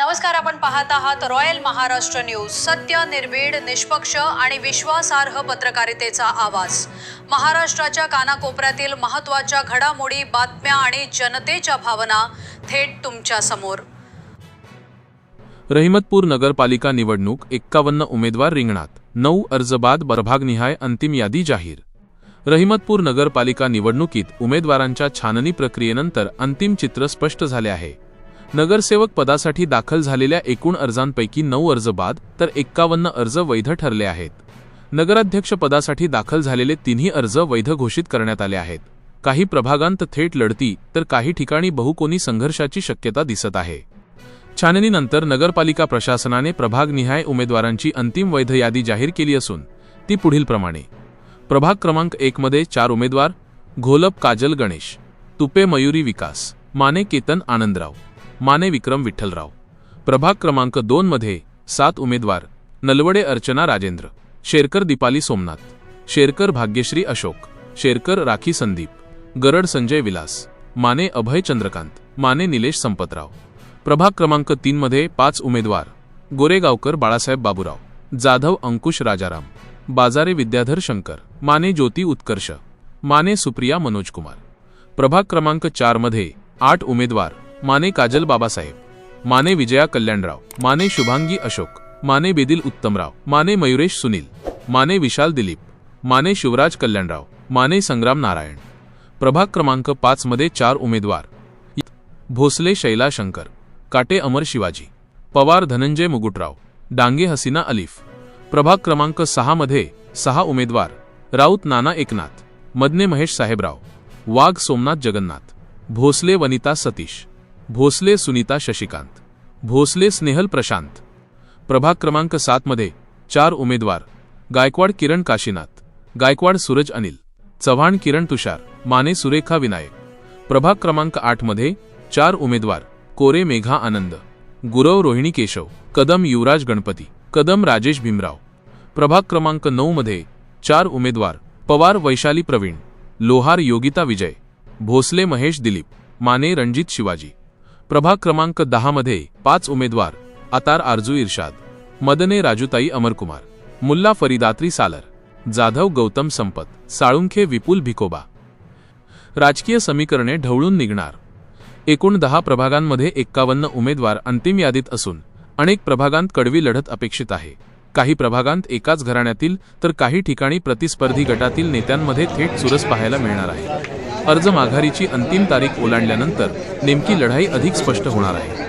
नमस्कार आपण पाहत आहात रॉयल महाराष्ट्र न्यूज. सत्य निर्भीड निष्पक्ष आणि विश्वासार्ह पत्रकारितेचा आवाज. महाराष्ट्राच्या कानाकोपऱ्यातील महत्त्वाच्या घडामोडी बातम्या आणि जनतेच्या भावना थेट तुमच्यासमोर. रहिमतपूर नगरपालिका निवडणूक एक्कावन्न उमेदवार रिंगणात. नऊ अर्ज बाद प्रभागनिहाय अंतिम यादी जाहीर. रहिमतपूर नगरपालिका निवडणुकीत उमेदवारांच्या छाननी प्रक्रियेनंतर अंतिम चित्र स्पष्ट झाले आहे. नगरसेवक पदासाठी दाखल झालेल्या एकूण अर्जांपैकी नऊ अर्ज बाद तर एक्कावन्न अर्ज वैध ठरले आहेत. नगराध्यक्ष पदासाठी दाखल झालेले तिन्ही अर्ज वैध घोषित करण्यात आले आहेत. काही प्रभागांत थेट लढती तर काही ठिकाणी बहुकोनी संघर्षाची शक्यता दिसत आहे. छाननीनंतर नगरपालिका प्रशासनाने प्रभागनिहाय उमेदवारांची अंतिम वैध यादी जाहीर केली असून ती पुढीलप्रमाणे प्रभाग क्रमांक एकमध्ये चार उमेदवार घोलप काजल गणेश तुपे मयुरी विकास माने केतन आनंदराव. माने विक्रम विठ्ठलराव. प्रभाग क्रमांक दोनमध्ये सात उमेदवार नलवडे अर्चना राजेंद्र शेरकर दीपाली सोमनाथ शेरकर भाग्यश्री अशोक शेरकर राखी संदीप गरड संजय विलास माने अभय चंद्रकांत माने निलेश संपतराव. प्रभाग क्रमांक तीनमध्ये पाच उमेदवार गोरेगावकर बाळासाहेब बाबूराव जाधव अंकुश राजाराम बाजारे विद्याधर शंकर माने ज्योती उत्कर्ष माने सुप्रिया मनोज कुमार प्रभाग क्रमांक चारमध्ये आठ उमेदवार माने काजल बाबासाहेब माने विजया कल्याणराव माने शुभांगी अशोक माने बेदिल उत्तमराव माने मयुरेश सुनील माने विशाल दिलीप माने शिवराज कल्याणराव माने संग्राम नारायण. प्रभाग क्रमांक पाचमध्ये चार उमेदवार भोसले शैला शंकर काटे अमर शिवाजी पवार धनंजय मुगुटराव डांगे हसीना अलीफ. प्रभाग क्रमांक सहामध्ये सहा उमेदवार राऊत नाना एकनाथ मदने महेश साहेबराव वाघ सोमनाथ जगन्नाथ भोसले वनिता सतीश भोसले सुनीता शशिकांत. भोसले स्नेहल प्रशांत. प्रभाग क्रमांक सातमध्ये चार उमेदवार गायकवाड किरण काशीनाथ गायकवाड सूरज अनिल चव्हाण किरण तुषार माने सुरेखा विनायक. प्रभाग क्रमांक आठमध्ये चार उमेदवार कोरे मेघा आनंद गुरव रोहिणी केशव कदम युवराज गणपती कदम राजेश भीमराव. प्रभाग क्रमांक नऊमध्ये चार उमेदवार पवार वैशाली प्रवीण लोहार योगिता विजय भोसले महेश दिलीप माने रणजित शिवाजी. प्रभाग क्रमांक दहामध्ये पाच उमेदवार आतार आरजू इर्शाद मदने राजूताई अमरकुमार मुल्ला फरीदात्री सालर जाधव गौतम संपत साळुंखे विपुल भिकोबा. राजकीय समीकरणे ढवळून निघणार. एकूण दहा प्रभागांमध्ये एक्कावन्न उमेदवार अंतिम यादीत असून अनेक प्रभागांत कडवी लढत अपेक्षित आहे. काही प्रभागांत एकाच घराण्यातील तर काही ठिकाणी प्रतिस्पर्धी गटातील नेत्यांमध्ये थेट चुरस पाहायला मिळणार आहे. अर्ज माघारीची अंतिम तारीख ओलांडल्यानंतर नेमकी लढाई अधिक स्पष्ट होणार आहे.